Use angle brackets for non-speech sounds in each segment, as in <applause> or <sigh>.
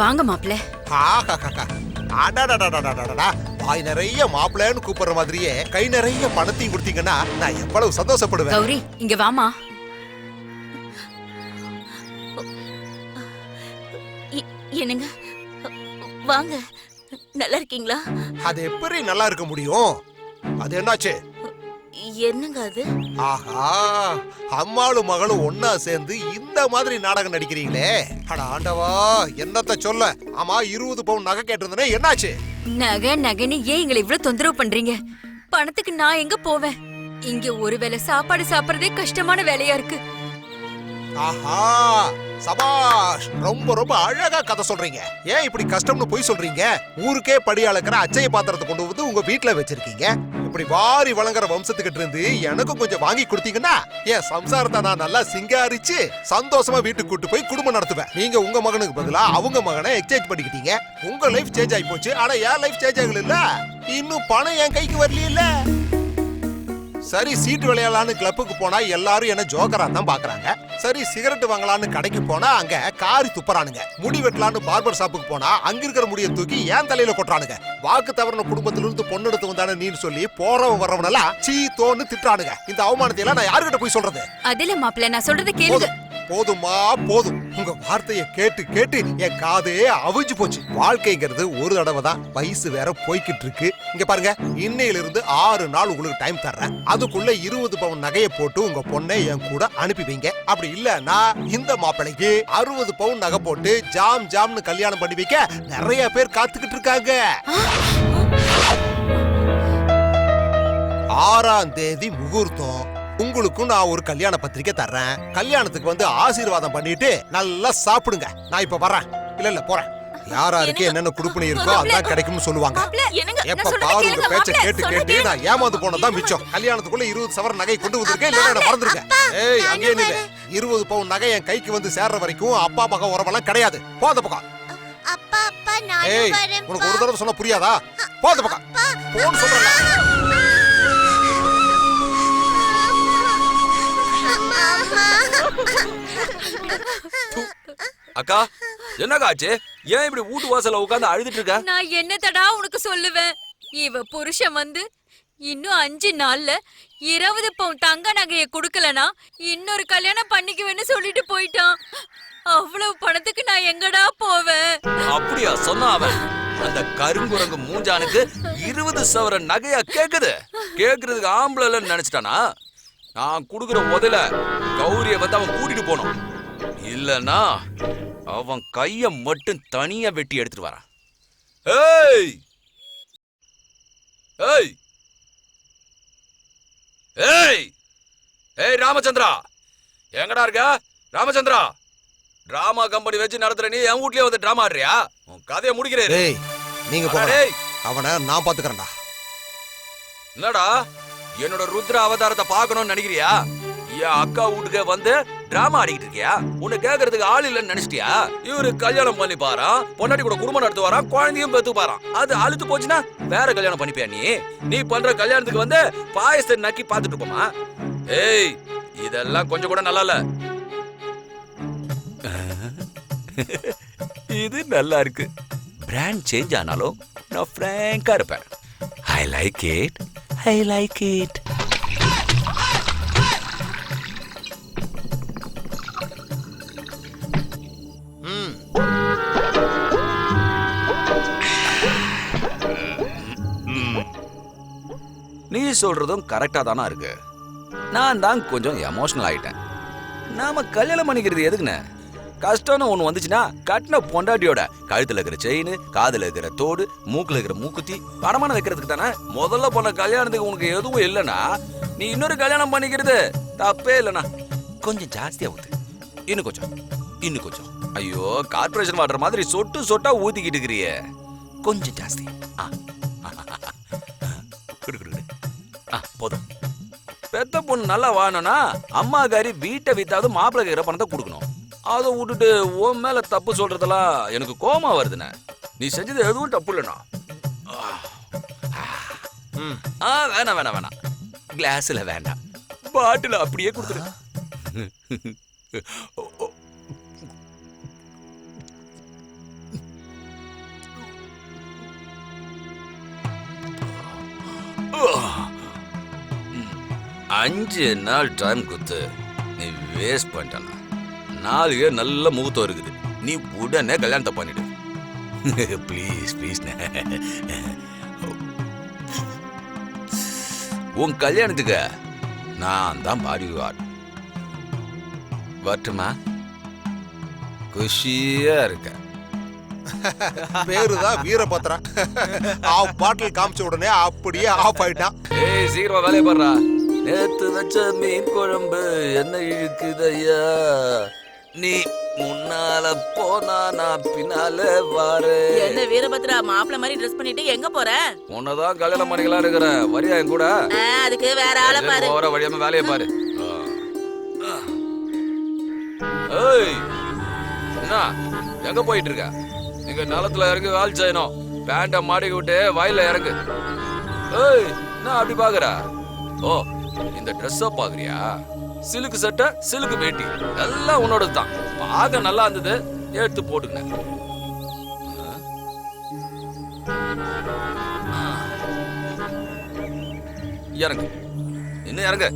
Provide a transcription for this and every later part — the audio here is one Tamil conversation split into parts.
வாங்க மாப்பிள்ள. வாய் நிறைய மாப்பிள்ளைன்னு கூப்பிடுற மாதிரியே கை நிறைய பணத்தையும் கொடுத்தீங்கன்னா நான் எவ்வளவு சந்தோஷப்படுவேன் கௌரி இங்க வாமா. என்னங்க? வாங்க. நல்லா இருக்கீங்களா? அது எப்படி நல்லா இருக்க முடியும்? அது என்னாச்சு? என்னங்க அது? ஆஹா அம்மாளும் மகளும் ஒன்னா சேர்ந்து இந்த மாதிரி நாடகம் நடிக்கிறீங்களே. அட ஆண்டவா என்னத்த சொல்ல? ஆமா இருபது பவுன் நகை கேட்டிருந்தனே என்னாச்சு? நகை நகைன்னு ஏன் எங்களை இவ்ளோ தொந்தரவு பண்றீங்க? பணத்துக்கு நான் எங்க போவேன்? இங்க ஒருவேளை சாப்பாடு சாப்பிடுறதே கஷ்டமான வேலையா இருக்கு. ஆஹா சபாஷ் ரொம்ப ரொம்ப அழகா கதை சொல்றீங்க. ஏன் இப்படி கஷ்டம்னு போய் சொல்றீங்க? ஊருக்கே படி அளக்கிற அச்சய பாத்திரத்தை கொண்டு வந்து உங்க வீட்ல வச்சிருக்கீங்க. இப்படி வாரி வழங்குற வம்சத்துக்கிட்ட இருந்து எனக்கும் கொஞ்சம் வாங்கி கொடுத்தீங்கன்னா என் சம்சாரத்தை நான் நல்லா சிங்காரிச்சு சந்தோஷமா வீட்டுக்கு கூட்டு போய் குடும்பம் நடத்துவேன். நீங்க உங்க மகனுக்கு பதிலா அவங்க மகனை எக்ஸ்சேஞ்ச் பண்ணிக்கிட்டீங்க. உங்க லைஃப் சேஞ்ச் ஆகி போச்சு. ஆனா என் லைஃப் சேஞ்ச் ஆகல இன்னும் பணம் என் கைக்கு வரலையில சரி சீட்டு விளையாடலான்னு கிளப்புக்கு போனா எல்லாரும் என்ன ஜோக்கரா தான் பாக்குறாங்க. சரி சிகரெட் வாங்கலான்னு கடைக்கு போனா அங்க காரி துப்புறானுங்க. முடி வெட்டலான்னு பார்பர் ஷாப்புக்கு போனா அங்க இருக்கிற முடிய தூக்கி ஏன் தலையில கொட்டுறானுங்க. வாக்கு தவறின குடும்பத்துல இருந்து பொண்ணு எடுத்து வந்தானே நீன்னு சொல்லி போறவன் வர்றவன் எல்லாம் சீ தோன்னு திட்டுறானுங்க. இந்த அவமானத்தை எல்லாம் நான் யாருகிட்ட போய் சொல்றது? அதுல மாப்ள நான் சொல்றத கேளுங்க. போதுமா. போதும். உங்க வார்த்தையை கேட்டு கேட்டு என் காதே அவிஞ்சு போச்சு. வாழ்க்கைங்கிறது ஒரு தடவை தான் வயசு வேற போய்கிட்டு இருக்கு. இங்க பாருங்க இன்னையில இருந்து ஆறு நாள் உங்களுக்கு டைம் தர்றேன். அதுக்குள்ள இருபது பவுன் நகையை போட்டு உங்க பொண்ணை என் கூட அனுப்பி வைங்க அப்படி இல்லன்னா இந்த மாப்பிள்ளைக்கு அறுபது பவுன் நகை போட்டு ஜாம் ஜாம்னு கல்யாணம் பண்ணி வைக்க நிறைய பேர் காத்துக்கிட்டு இருக்காங்க. ஆறாம் தேதி முகூர்த்தம். உங்களுக்கும் நான் ஒரு கல்யாண பத்திரிக்கை தர்றேன். கல்யாணத்துக்கு வந்து ஆசீர்வாதம் பண்ணிட்டு நல்லா சாப்பிடுங்க. நான் இப்ப வரேன் இல்ல இல்ல போறேன். யாராருக்கு என்னென்ன குடுப்பணி இருக்கோ அதான் கிடைக்கும்னு சொல்லுவாங்க. எப்ப பாரு உங்க பேச்ச கேட்டு கேட்டு. நான் ஏமாந்து போனதான் மிச்சம். கல்யாணத்துக்குள்ள இருபது சவர நகை கொண்டு வந்திருக்கேன் இல்ல நான் மறந்துருக்கேன் ஏய் அங்கே இருபது பவுன் நகை என் கைக்கு வந்து சேர்ற வரைக்கும் அப்பா பக்கம் உறவெல்லாம் கிடையாது. போத பக்கம். அப்பா வரேன் உனக்கு ஒரு தடவை சொன்னா புரியாதா? போத பக்கம். போன்னு சொல்றேன். அக்கா என்னக்கா ஆச்சு? ஏன் இப்படி வீட்டு வாசல்ல உட்கார்ந்து அழுதுட்டு இருக்க? நான் என்னத்தடா உனக்கு சொல்லுவேன்? இவ புருஷன் வந்து இன்னும் அஞ்சு நாள்ல இருபது பவுன் தங்க நகைய குடுக்கலனா இன்னொரு கல்யாணம் பண்ணிக்குவேன்னு சொல்லிட்டு போயிட்டான். அவ்வளவு பணத்துக்கு நான் எங்கடா போவேன்? அப்படியா சொன்னா அவன்? அந்த கருங்குரங்கு மூஞ்சானுக்கு இருபது சவர நகையா கேக்குது? கேக்குறதுக்கு ஆம்பளை நினைச்சிட்டானா? நான் குடுக்குற முதல்ல கௌரிய வந்து அவன் கூட்டிட்டு போனோம் இல்லனா அவன் கைய மட்டும் தனியா வெட்டி எடுத்துட்டு வரான். ஏய்! ஏய்! ஏய்! ஏய் ராமச்சந்திரா! எங்கடா இருக்க? ராமச்சந்திரா! டிராமா கம்பெனி வச்சு நடத்துற நீ என் வீட்லயே வந்து டிராமா ஆடுறியா? உன் கதையை முடிக்கிறேன். நீங்க போங்க. அவனை நான் பாத்துக்கறேன்டா. என்னடா? என்னோட ருத்ர அவதாரத்தை பார்க்கணும்னு நினைக்கிறியா? என் அக்கா வீட்டுக்கு வந்து டிராமா ஆடிக்கிட்டு இருக்கியா? உன்னை கேக்குறதுக்கு ஆள் இல்லைன்னு நினைச்சிட்டியா? இவரு கல்யாணம் பண்ணி பாரா பொண்டாட்டி கூட குடும்பம் நடத்து வரா குழந்தையும் பெத்து பாரா அது அழுத்து போச்சுன்னா வேற கல்யாணம் பண்ணிப்பியா நீ? நீ பண்ற கல்யாணத்துக்கு வந்து பாயசத்தை நக்கி பார்த்துட்டு போமா ஏய் இதெல்லாம் கொஞ்சம் கூட நல்லா இல்ல. <laughs> இது நல்லா இருக்கு. பிராண்ட் சேஞ்ச் ஆனாலும் நான் ஃப்ரேங்கா இருப்பேன். I like it I like it ம் நீ சொல்றதும் கரெக்டா தானா இருக்கு. நான் தான் கொஞ்சம் எமோஷனல் ஆயிட்டேன். நாம கல்யாணம் பண்ணிக்கிறது எதுக்குண்ணே? கஷ்டம்னு ஒன்று வந்துச்சுன்னா கட்டின பொண்டாட்டியோட கழுத்தில் இருக்கிற செயின் காதுல இருக்கிற தோடு மூக்கில் இருக்கிற மூக்குத்தி பணமான வைக்கிறதுக்கு தானே முதல்ல போன கல்யாணத்துக்கு உனக்கு எதுவும் இல்லைன்னா நீ இன்னொரு கல்யாணம் பண்ணிக்கிறது. தப்பே இல்லைண்ணா. கொஞ்சம் ஜாஸ்தியா ஊத்து. இன்னும் கொஞ்சம். இன்னும் கொஞ்சம். ஐயோ கார்பரேஷன் வாட்டர் மாதிரி சொட்டு சொட்டா ஊத்திக்கிட்டு இருக்கிறியே. கொஞ்சம் ஜாஸ்தி. ஆ. ஆ போதும். பெத்த பொண்ணு நல்லா வாழணும்னா காரி வீட்டை வித்தாவது மாப்பிள்ளை கேட்குற பணத்தை கொடுக்கணும். அதை விட்டுட்டு உன் மேல தப்பு சொல்றதெல்லாம் எனக்கு கோமா வருதுண்ணே. நீ செஞ்சது எதுவும் தப்பு இல்லைண்ணா. ஆ வேணாம் வேணாம் வேணாம். கிளாஸில் வேண்டாம். பாட்டில் அப்படியே கொடுத்துரு. அஞ்சு நாள் டைம் கொடுத்து நீ வேஸ்ட் பண்ணிட்டேண்ணா. நாலு இயர் நல்ல முகூர்த்தம் இருக்குது. நீ உடனே கல்யாணத்தை பண்ணிடு. <laughs> ப்ளீஸ் ப்ளீஸ் உன் கல்யாணத்துக்கு நான் தான் பாடி கார்டு வரட்டுமா? குஷியா இருக்கேன் <laughs> பேருதான் வீரபத்ரன் <laughs> ஆஃப் பாட்டில் காமிச்ச உடனே அப்படியே ஆஃப் ஆயிட்டான். ஏய் சீக்கிரம் வேலையை பாடுறா நேத்து வச்ச மீன் குழம்பு என்ன இழுக்குது ஐயா? நீ முன்னால போனா நான் பின்னால வாரு. என்ன வீரபத்ரா மாப்பிள்ள மாதிரி ட்ரெஸ் பண்ணிட்டு எங்க போற? உன்னதான் கல்யாணம் பண்ணிக்கலாம் இருக்கிறேன் வரியா என் கூட? அதுக்கு வேற ஆளை பாரு. போற வழியாம வேலையை பாரு. ஏய் என்ன எங்க போயிட்டு இருக்க? இங்க நிலத்துல இறங்கி வேலை செய்யணும். பேண்ட மாடி விட்டு வயல்ல இறங்கு. ஏய் என்ன அப்படி பாக்குற? ஓ இந்த ட்ரெஸ்ஸ பாக்குறியா? சிலுக்கு சட்டை சிலுக்கு வேட்டி எல்லாம் உன்னோட தான் பார்க்க நல்லா இருந்தது. எடுத்து போட்டுக்கினேன். இறங்க இறங்கு. இன்னும் இறங்க?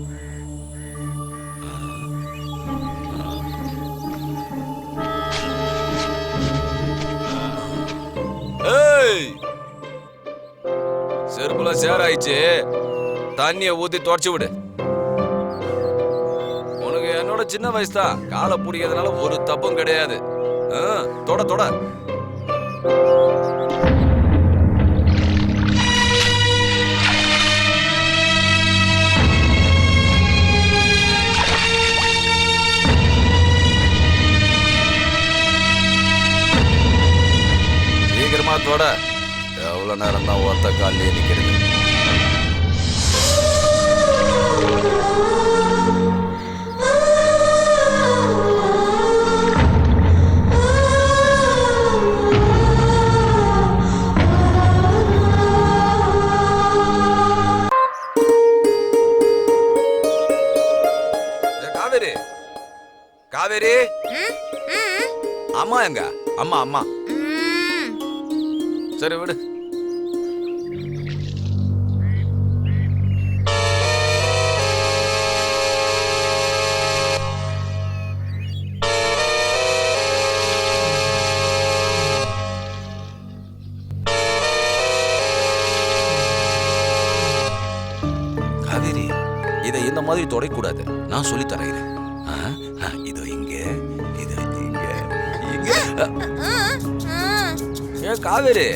ஏய்! செருப்புல சேராயிச்சு தண்ணிய ஊத்தி தொடச்சு விடு. சின்ன வயசு தான் காலை பிடிக்கிறதுனால ஒரு தப்பும் கிடையாது. ஆ, தொட தொட. சீக்கிரமா தொட. எவ்வளவு நேரம் தான் ஒத்த காலையே நிக்கிறது. எங்க அம்மா அம்மா. சரி விடு. காவேரி இதை இந்த மாதிரி தொடக்கூடாது. நான் சொல்லி தரேன். ஏ காவேரி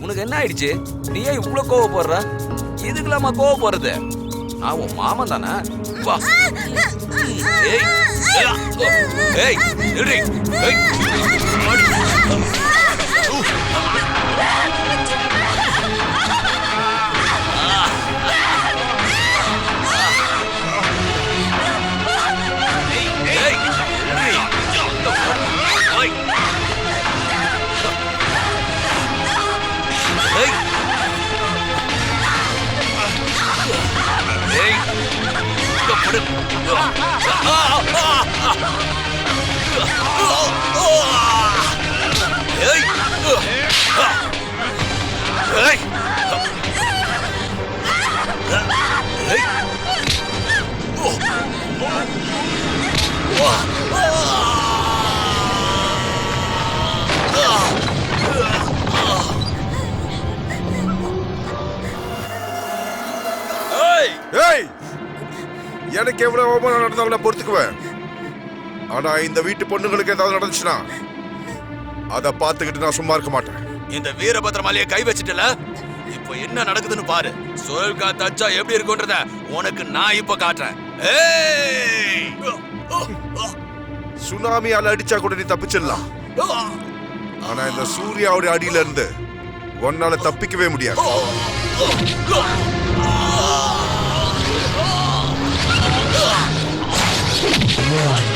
உனக்கு என்ன ஆயிடுச்சு நீ ஏன் இவ்ளோ கோவப்படுற இதுக்கெல்லாமா கோவப்படுறது நான் உன் மாமன் தானே வா ஏய் ஏய், ஏய் ஏய். ஏய், இங்க எனக்கு எவ்வளவு அவமானம் நடந்தாலும் நான் பொறுத்துக்குவேன். ஆனா இந்த வீட்டு பொண்ணுங்களுக்கு ஏதாவது நடந்துச்சுன்னா அதை பார்த்துக்கிட்டு நான் சும்மா இருக்க மாட்டேன். இந்த வீரபத்ர மாலையை கை வச்சிட்டல? இப்போ என்ன நடக்குதுன்னு பாரு. சுழல் காத்து அச்சா எப்படி இருக்குன்றத உனக்கு நான் இப்ப காட்டுறேன்! சுனாமியால அடிச்சா கூட நீ தப்பிச்சிடலாம் ஆனா இந்த சூர்யாவுடைய அடியில இருந்து உன்னால தப்பிக்கவே முடியாது. Yeah.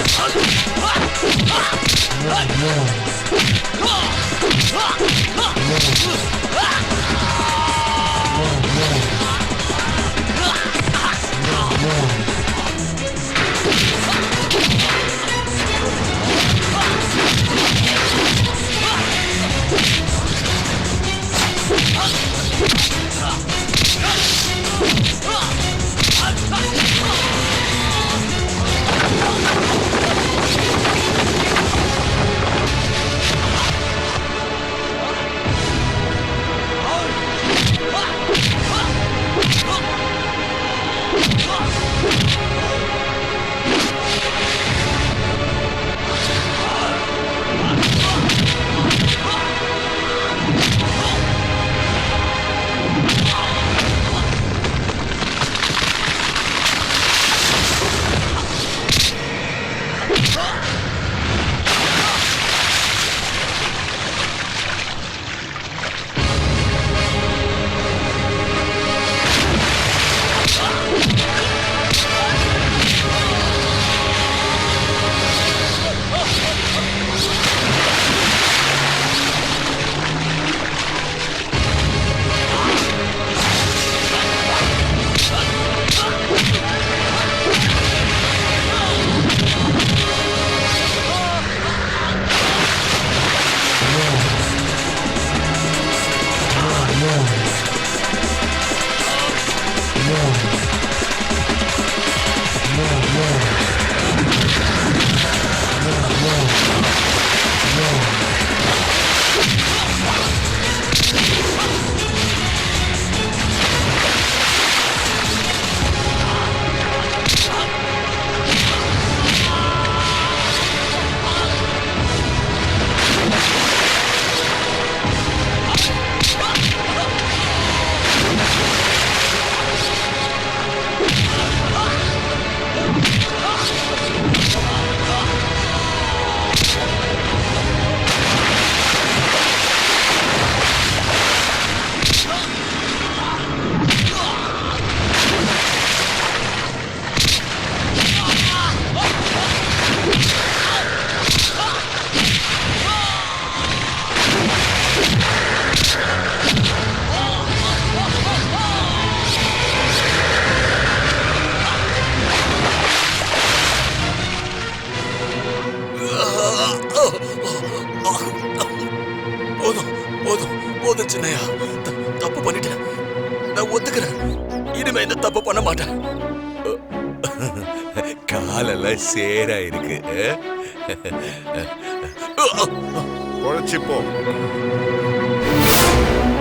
குழைச்சிப்போ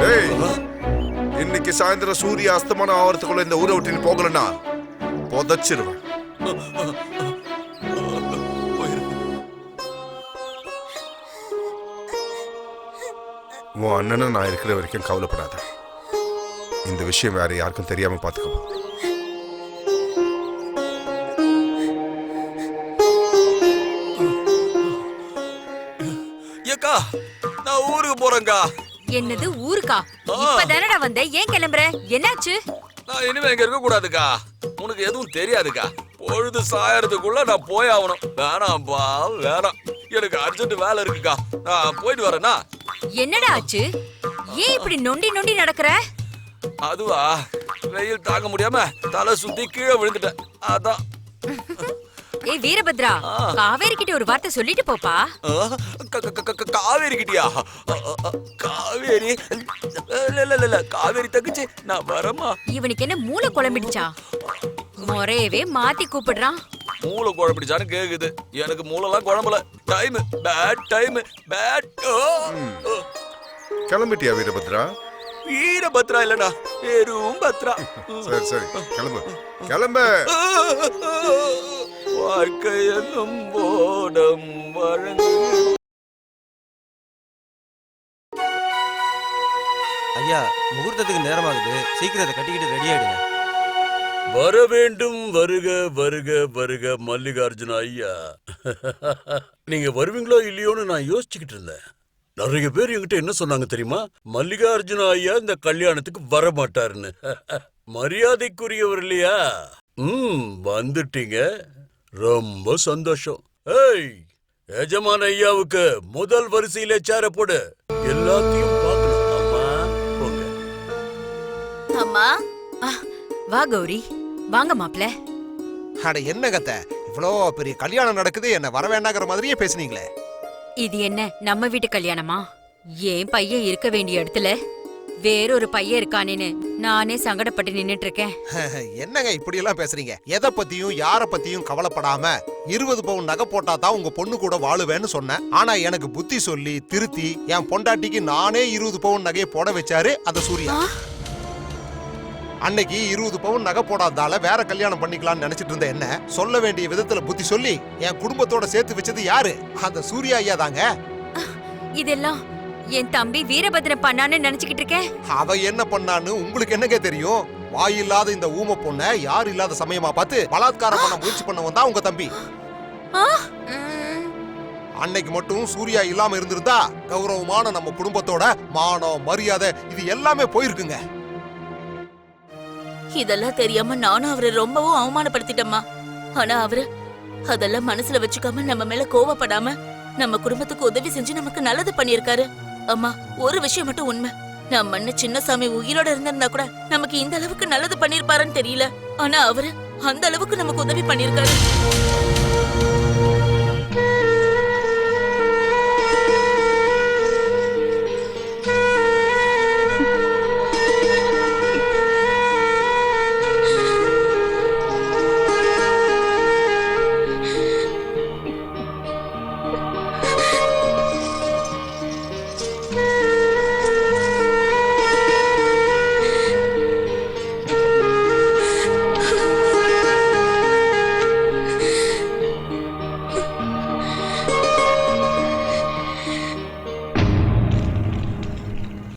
ஏய் இன்னைக்கு சாயந்தரம் சூரிய அஸ்தமனம் ஆவறதுக்குள்ள இந்த ஊரை விட்டு நீ போகலன்னா புதைச்சிருவேன். உன் அண்ணனை நான் இருக்கிற வரைக்கும் கவலைப்படாத. இந்த விஷயம் வேற யாருக்கும் தெரியாம பாத்துக்கோ என்னது ஊருக்கா? இப்பதானடா வந்த. ஏன் கிளம்புற? என்னாச்சு? நான் இனிமே இங்க இருக்க கூடாதுக்கா. உனக்கு எதுவும் தெரியாதுக்கா. பொழுது சாயறதுக்குள்ள நான் போய் ஆகணும். வேணாம்பா வேணாம். எனக்கு அர்ஜென்ட் வேலை இருக்குக்கா. நான் போயிட்டு வரேனா என்னடா ஆச்சு? ஏன் இப்படி நொண்டி நொண்டி நடக்கற? அதுவா வெயில் தாங்க முடியாம தலை சுத்தி கீழே விழுந்துட்டேன். அதான். ஏய் வீரபத்ரா. காவேரி கிட்ட ஒரு வார்த்தை சொல்லிட்டு போப்பா. காவேரி. கிட்டியா காவேரி காவேரி தங்கச்சி நான் வரமா இவனுக்கு என்ன மூளை குழம்பிடுச்சா? முறையவே மாத்தி கூப்பிடுறான். மூளை குழம்பிடுச்சான்னு கேக்குது. எனக்கு மூளைலாம் குழம்பல. டைம் பேட் டைம் பேட் கிளம்பிட்டியா வீரபத்ரா? வீரபத்ரா இல்லடா வெறும் பத்ரா. சரி சரி கிளம்பு. கிளம்பு. வாழ்க்கை என்னும் போடம் வழங்கு. ஐயா முகூர்த்தத்துக்கு நேரமாகுது. சீக்கிரம் அதை கட்டிக்கிட்டு ரெடி ஆயிடுங்க. வர வேண்டும் வருக வருக வருக மல்லிகார்ஜுன ஐயா. நீங்க வருவீங்களோ இல்லையோன்னு நான் யோசிச்சுக்கிட்டு இருந்தேன். நிறைய பேர் என்கிட்ட என்ன சொன்னாங்க தெரியுமா? மல்லிகார்ஜுன ஐயா இந்த கல்யாணத்துக்கு வர மாட்டாருன்னு மரியாதைக்குரியவர் இல்லையா? ம் வந்துட்டீங்க. ரொம்ப சந்தோஷம். ஏய் எஜமான ஐயாவுக்கு முதல் வரிசையில சேர போடு. எல்லாத்தையும் பார்க்கணும். அம்மா போங்க. அம்மா வா கௌரி. வாங்க மாப்ள அட என்ன கத்த இவ்வளோ பெரிய கல்யாணம் நடக்குது என்ன வர வேண்டாங்கிற மாதிரியே பேசுனீங்களே. இது என்ன நம்ம வீட்டு கல்யாணமா? ஏன் பையன் இருக்க வேண்டிய இடத்துல? வேறொரு பையன் இருக்கானேன்னு நானே சங்கடப்பட்டு நின்னுட்டு இருக்கேன் <laughs> என்னங்க இப்படி எல்லாம் பேசுறீங்க? எதை பத்தியும் யார பத்தியும் கவலைப்படாம இருபது பவுன் நகை போட்டா தான் உங்க பொண்ணு கூட வாழுவேன்னு சொன்னேன். ஆனா எனக்கு புத்தி சொல்லி திருத்தி என் பொண்டாட்டிக்கு நானே இருபது பவுன் நகையை போட வச்சாரு அந்த சூர்யா. அன்னைக்கு இருபது பவுன் நகை போடாதால வேற கல்யாணம் பண்ணிக்கலாம்னு நினைச்சிட்டு இருந்த என்ன? சொல்ல வேண்டிய விதத்துல புத்தி சொல்லி என் குடும்பத்தோட சேர்த்து வச்சது யாரு? அந்த சூர்யா ஐயா தாங்க. இதெல்லாம் என் தம்பி வீரபத்ரன் பண்ணான்னு நினைச்சுக்கிட்டு இருக்கேன். அவ என்ன பண்ணான்னு உங்களுக்கு என்னங்க தெரியும்? வாயில்லாத இந்த ஊம பொண்ண யார் இல்லாத சமயமா பார்த்து பலாத்காரம் பண்ண முயற்சி பண்ணவன் தான் உங்க தம்பி. அன்னைக்கு மட்டும் சூர்யா இல்லாம இருந்திருந்தா கௌரவமான நம்ம குடும்பத்தோட மானம் மரியாதை இது எல்லாமே போயிருக்குங்க. இதெல்லாம் தெரியாம நானும் அவரை ரொம்பவும் அவமானப்படுத்திட்டேம்மா. ஆனா அவரு அதெல்லாம் மனசுல வச்சுக்காம நம்ம மேல கோவப்படாம நம்ம குடும்பத்துக்கு உதவி செஞ்சு நமக்கு நல்லது பண்ணியிருக்காரு. அம்மா ஒரு விஷயம் மட்டும் உண்மை. நம்ம மண்ண சின்னசாமி உயிரோட இருந்திருந்தா கூட நமக்கு இந்த அளவுக்கு நல்லது பண்ணிருப்பாருன்னு தெரியல. ஆனா அவரு அந்த அளவுக்கு நமக்கு உதவி பண்ணிருக்காரு.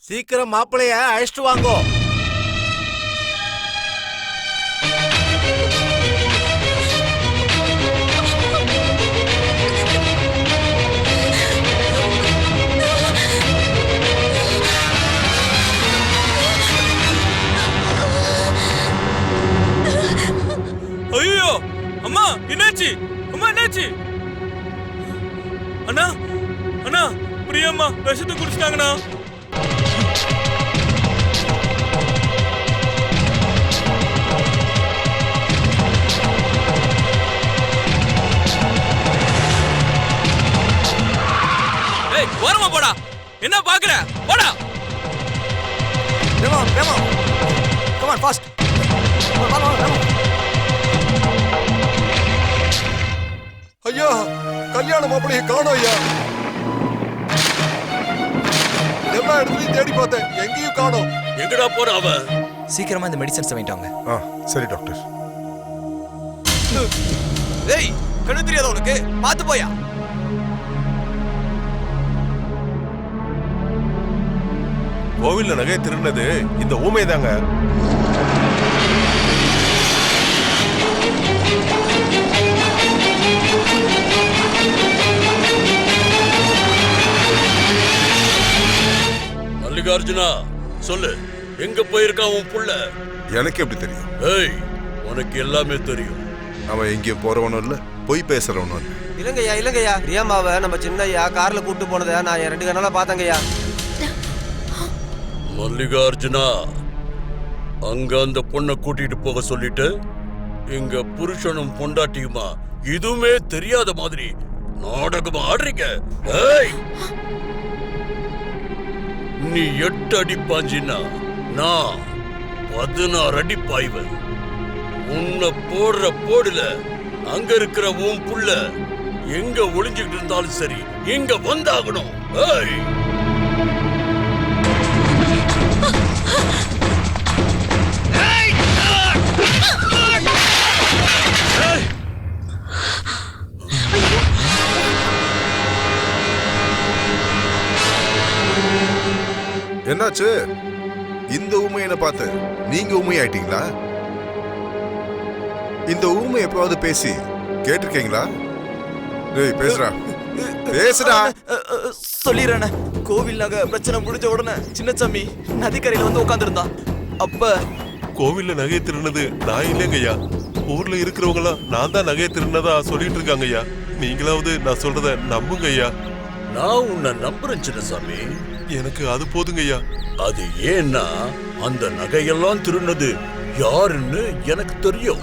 சீக்கிரம் மாப்பிளைய அழைச்சிட்டு வாங்கோ. ஐயோ அம்மா என்னாச்சு? அம்மா என்னாச்சு? அண்ணா அண்ணா பிரியம்மா விஷத்தை குடிச்சிட்டாங்கண்ணா. என்ன பாக்குற போடா. வேமா வேமா ஃபாஸ்ட் ஐயா கல்யாண மாப்பிளைய காணோம் ஐயா. எல்லா இடத்துலயும் தேடி பார்த்தேன். எங்கேயும் காணோம். எங்கடா போறான் அவன் சீக்கிரமா இந்த மெடிசன்ஸ் வாங்கிட்டாங்க ஆ சரி டாக்டர். ஏய் கண்ணு தெரியாத உனக்கு? பார்த்து போயா. கோவில்ல நகை திருடினது இந்த ஊமை தாங்க மல்லிகார்ஜுனா சொல்லு எங்க போயிருக்கான் உன் புள்ள? எனக்கு எப்படி தெரியும்? ஏய் உனக்கு எல்லாமே தெரியும். அவன் எங்கேயும் போறவனும் இல்ல பொய் பேசுறவனும் இல்ல. இல்லைங்கய்யா இல்லைங்கய்யா. பிரியம்மாவை நம்ம சின்னையா கார்ல கூட்டு போனதை நான் ரெண்டு கண்ணால பார்த்தேங்கய்யா. மல்லிகார்ஜுனா அங்க அந்த பொண்ணை கூட்டிட்டு போக சொல்லிட்டு இங்க புருஷனும் பொண்டாட்டியுமா? இதுவுமே தெரியாத மாதிரி நாடகம் ஆடுறீங்க. ஏய்! நீ எட்டு அடி பாஞ்சினா நான் பதினாறு அடி பாய்வேன். உன்னை போடுற போடுல அங்க இருக்கிற உன் புள்ள எங்க ஒளிஞ்சுக்கிட்டு இருந்தாலும் சரி இங்க வந்தாகணும். ஏய்! என்னாச்சு? இந்த ஊமையனை பார்த்து நீங்க ஊமை ஆயிட்டீங்களா? இந்த ஊமை எப்பவாவது பேசி கேட்டிருக்கீங்களா? டேய் பேசுடா. பேசுடா. சொல்லிடுறேண்ணே கோவில் நகை பிரச்சனை முடிஞ்ச உடனே சின்னசாமி நதிக்கரையில வந்து உட்காந்துருந்தான் அப்ப கோவில்ல நகை திருடினது நான் இல்லைங்க ஐயா. ஊர்ல இருக்கிறவங்க எல்லாம் நான் தான் நகையை திருடினதா சொல்லிட்டு இருக்காங்க ஐயா. நீங்களாவது நான் சொல்றத நம்புங்க ஐயா. நான் உன்னை நம்புறேன் சின்னசாமி எனக்கு அது போதுங்க ஐயா அது ஏன்னா அந்த நகையெல்லாம் திருநது யாருன்னு எனக்கு தெரியும்.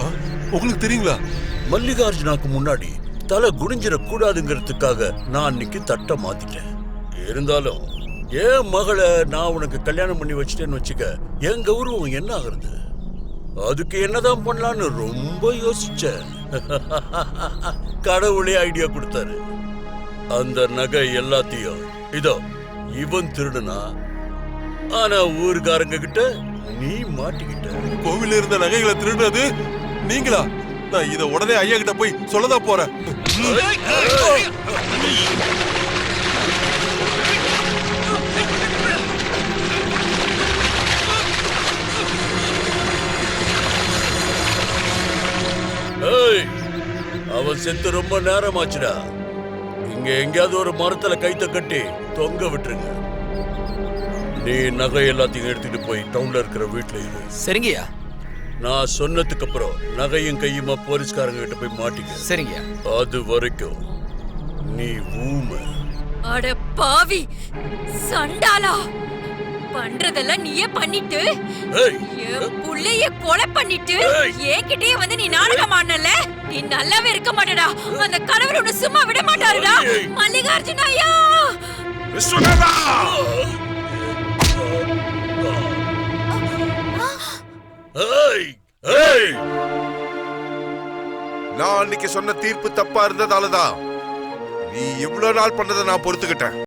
உங்களுக்கு தெரியுங்களா? மல்லிகார்ஜுனாக்கு முன்னாடி தலை குனிஞ்சிட கூடாதுங்கிறதுக்காக நான் அன்னைக்கு தட்டை மாத்திட்டேன். இருந்தாலும் என் மகளை நான் உனக்கு கல்யாணம் பண்ணி வச்சிட்டேன்னு வச்சுக்க என் கௌரவம் என்ன ஆகுறது? அதுக்கு என்னதான் பண்ணலான்னு ரொம்ப யோசிச்சேன். <laughs> கடவுளே ஐடியா கொடுத்தாரு. அந்த நகை எல்லாத்தையும் இதோ இவன் திருடுனா? ஆனா ஊருக்காரங்க கிட்ட நீ மாட்டிக்கிட்ட. கோவில்ல இருந்த நகைகளை திருடினது நீங்களா? நான் இத உடனே ஐயா கிட்ட போய் சொல்லதான் போறேன். அவன் செத்து ரொம்ப நேரமாச்சுடா. இங்க எங்கேயாவது ஒரு மரத்துல கைத்த கட்டி தொங்க விட்டுருங்க. நீ நகை எல்லாத்தையும் எடுத்துட்டு போய் டவுன்ல இருக்கிற வீட்டுல இரு. சரிங்கய்யா. நான் சொன்னதுக்கு அப்புறம் நகையும் கையுமா போலீஸ்காரங்க கிட்ட போய் மாட்டிக்க. சரிங்கய்யா. அது வரைக்கும் நீ ஊமை. அட பாவி சண்டாளா. பண்றதெல்லாம் நீயே பண்ணிட்டு ஏய் என் புள்ளைய கொலை பண்ணிட்டு ஏய். என்கிட்டயே வந்து நீ நாடகம் ஆடல நீ நல்லாவே இருக்க மாட்டடா. அந்த கடவுள் உன்னை சும்மா விட மாட்டாருடா. ஏய். விஸ்வநாதா நான் அன்னைக்கு சொன்ன தீர்ப்பு தப்பா இருந்ததாலதான். நீ இவ்வளவு நாள் பண்ணதை நான் பொறுத்துக்கிட்டேன்.